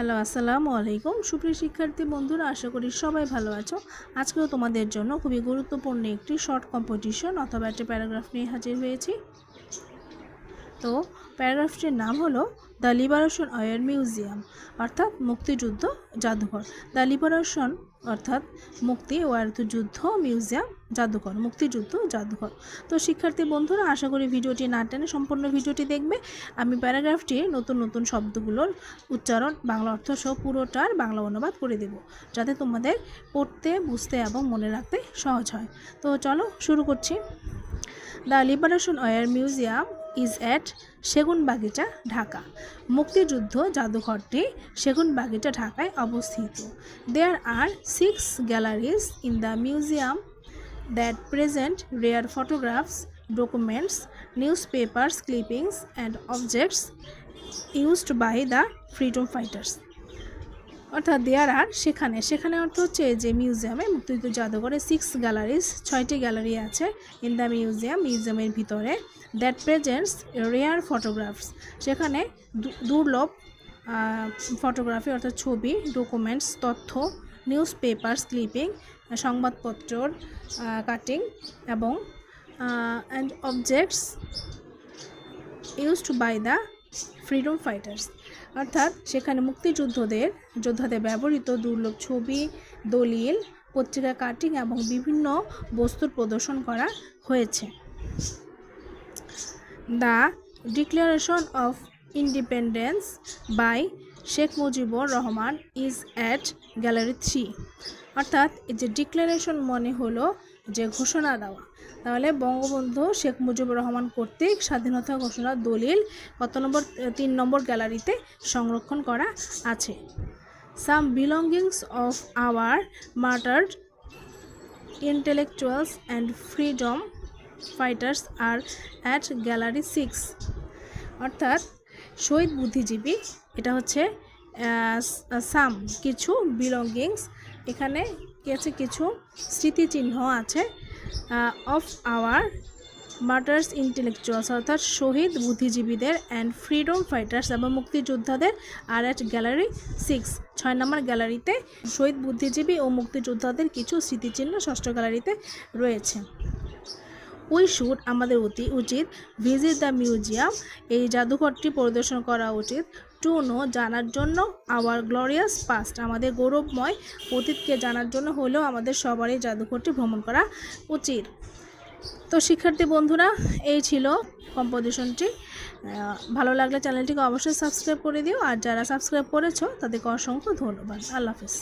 Hello, আসসালামু আলাইকুম। সুপ্রিয় শিক্ষার্থী বন্ধুরা, আশা করি সবাই ভালো আছো। আজকেও তোমাদের জন্য খুবই গুরুত্বপূর্ণ একটি শর্ট কম্পিটিশন অথবা একটি প্যারাগ্রাফ নিয়ে হাজির হয়েছি। তো প্যারাগ্রাফটির নাম হলো দ্য লিবারেশন অয়ার মিউজিয়াম, অর্থাৎ মুক্তিযুদ্ধ জাদুঘর। দ্য লিবারেশন অর্থাৎ মুক্তি ওয়ার যুদ্ধ মিউজিয়াম জাদুঘর, মুক্তিযুদ্ধ জাদুঘর। তো শিক্ষার্থী বন্ধুরা, আশা করি ভিডিওটি না টেনে সম্পূর্ণ ভিডিওটি দেখবে। আমি প্যারাগ্রাফটি নতুন নতুন শব্দগুলোর উচ্চারণ, বাংলা অর্থ সহ পুরোটার বাংলা অনুবাদ করে দেব, যাতে তোমাদের পড়তে, বুঝতে এবং মনে রাখতে সহজ হয়। তো চলো শুরু করছি। The liberation war museum is at Segun Bagicha Dhaka. মুক্তিযুদ্ধ জাদুঘরটি সেগুন বাগিচা ঢাকায় অবস্থিত। There are six galleries in the museum that present rare photographs documents newspapers clippings and objects used by the freedom fighters অর্থাৎ দেয়ার আর সেখানে সেখানে অর্থ হচ্ছে যে মিউজিয়ামে মুক্তিযুদ্ধ জাদুঘরে সিক্স গ্যালারিজ ছয়টি গ্যালারি আছে ইন দ্য মিউজিয়াম মিউজিয়ামের ভিতরে। দ্যাট প্রেজেন্টস রেয়ার ফটোগ্রাফস সেখানে দুর্লভ ফটোগ্রাফি অর্থাৎ ছবি ডকুমেন্টস তথ্য নিউজ পেপার ক্লিপিং সংবাদপত্রর কাটিং এবং and objects used by the freedom fighters অর্থাৎ সেখানে মুক্তিযুদ্ধদের, যোদ্ধাদের ব্যবহৃত দুর্লভ ছবি, দলিল, পত্রিকা কাটিং এবং বিভিন্ন বস্তুর প্রদর্শন করা হয়েছে। The declaration of independence by Sheikh Mujibur Rahman is at gallery three. অর্থাৎ এই যে ডিক্লারেশন মনে হলো যে ঘোষণা দেওয়া। তাহলে বঙ্গবন্ধু শেখ মুজিবুর রহমান কর্তৃক স্বাধীনতা ঘোষণার দলিল কত নম্বর তিন নম্বর গ্যালারিতে সংরক্ষণ করা আছে। Some belongings of our martyred intellectuals and freedom fighters are at gallery six অর্থাৎ শহীদ বুদ্ধিজীবী, এটা হচ্ছে সাম কিছু বিলঙ্গিংস এখানে কিছু স্মৃতিচিহ্ন আছে। অফ আওয়ার মার্টার্স ইন্টেলেকচুয়ালস অর্থাৎ শহীদ বুদ্ধিজীবীদের অ্যান্ড ফ্রিডম ফাইটার্স এবং মুক্তিযোদ্ধাদের আর অ্যাট গ্যালারি সিক্স ছয় নম্বর গ্যালারিতে শহীদ বুদ্ধিজীবী ও মুক্তিযোদ্ধাদের কিছু স্মৃতিচিহ্ন ষষ্ঠ গ্যালারিতে রয়েছে। উই শুড আমাদের অতি উচিত ভিজিট দ্য মিউজিয়াম এই জাদুঘরটি পরিদর্শন করা উচিত। টু নো, জানার জন্য আওয়ার গ্লোরিয়াস পাস্ট আমাদের গৌরবময় অতীতকে জানার জন্য হলেও আমাদের সবারই জাদুঘরটি ভ্রমণ করা উচিত। তো শিক্ষার্থী বন্ধুরা, এই ছিল কম্পোজিশনটি ভালো লাগলে চ্যানেলটিকে অবশ্যই সাবস্ক্রাইব করে দিও, আর যারা সাবস্ক্রাইব করেছ, তাদেরকে অসংখ্য ধন্যবাদ। আল্লাহ হাফিজ।